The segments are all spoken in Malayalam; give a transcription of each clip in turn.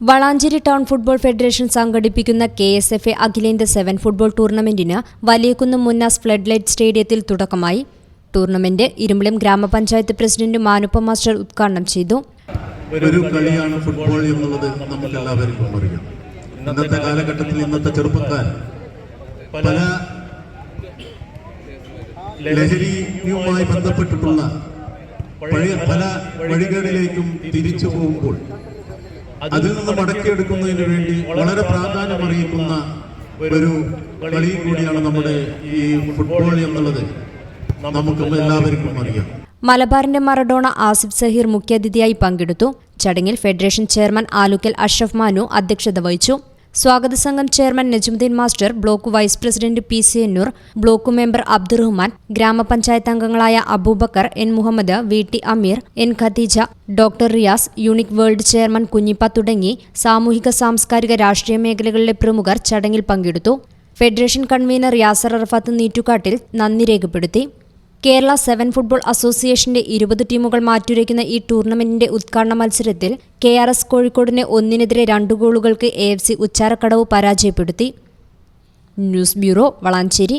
വളാഞ്ചേരി ടൗൺ ഫുട്ബോൾ ഫെഡറേഷൻ സംഘടിപ്പിക്കുന്ന കെ എസ് എഫ് എ അഖിലേന്ത്യാ സെവൻ ഫുട്ബോൾ ടൂർണമെന്റിന് വലിയകുന്നം മുന്നാസ് ഫ്ലഡ് ലൈറ്റ് സ്റ്റേഡിയത്തിൽ തുടക്കമായി. ടൂർണമെന്റ് ഇരുമ്പളം ഗ്രാമപഞ്ചായത്ത് പ്രസിഡന്റ് മാനുപ്പ മാസ്റ്റർ ഉദ്ഘാടനം ചെയ്തു. ഒരു കളിയാണ് ഫുട്ബോൾ എന്നുള്ളത് നമുക്ക് എല്ലാവർക്കും അറിയാം. ഇന്നത്തെ കാലഘട്ടത്തിൽ ഇന്നത്തെ ചെറുപ്പക്കാർ പല ലഹരിയുമായി ബന്ധപ്പെട്ടിട്ടുള്ള പഴയ പല വഴികളിലേക്കും തിരിച്ചു പോകുമ്പോൾ അതിൽ നിന്ന് മടക്കിയെടുക്കുന്നതിന് വേണ്ടി വളരെ പ്രാധാന്യം അറിയിക്കുന്ന ഒരു കളി കൂടിയാണ് നമ്മുടെ ഈ ഫുട്ബോൾ എന്നുള്ളത്. നമുക്ക് എല്ലാവർക്കും അറിയാം. മലബാറിന്റെ മറഡോണ ആസിഫ് സഹീർ മുഖ്യാതിഥിയായി പങ്കെടുത്തു. ചടങ്ങിൽ ഫെഡറേഷൻ ചെയർമാൻ ആലുക്കൽ അഷ്റഫ് മാനു അധ്യക്ഷത വഹിച്ചു. സ്വാഗത സംഘം chairman Najumuddin master block vice president P C Ennoor block member Abdurahman ഗ്രാമപഞ്ചായത്ത് അംഗങ്ങളായ Abubakar N Muhammad V T Ameer N Khadeeja doctor Riyas unique world chairman Kunhippa തുടങ്ങി സാമൂഹിക സാംസ്കാരിക രാഷ്ട്രീയ മേഖലകളിലെ പ്രമുഖർ ചടങ്ങിൽ പങ്കെടുത്തു. ഫെഡറേഷൻ കൺവീനർ യാസർ അറഫാത്ത് നീറ്റുകാട്ടിൽ നന്ദി രേഖപ്പെടുത്തി. കേരള സെവൻ ഫുട്ബോൾ അസോസിയേഷന്റെ ഇരുപത് ടീമുകൾ മാറ്റുരയ്ക്കുന്ന ഈ ടൂർണമെന്റിന്റെ ഉദ്ഘാടന മത്സരത്തിൽ കെ ആർ എസ് കോഴിക്കോടിനെ ഒന്നിനെതിരെ രണ്ട് ഗോളുകൾക്ക് എ എഫ് സി ഉച്ചാരക്കടവ് പരാജയപ്പെടുത്തി. News bureau Valanchery.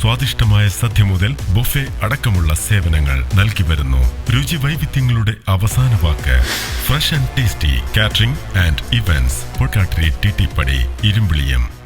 സ്വാദിഷ്ടമായ സദ്യ മുതൽ ബുഫെ അടക്കമുള്ള സേവനങ്ങൾ നൽകി വരുന്നു. രുചി വൈവിധ്യങ്ങളുടെ അവസാന വാക്ക്. Fresh and tasty catering and events. Pottattiri T T Padi Irumbiliyam.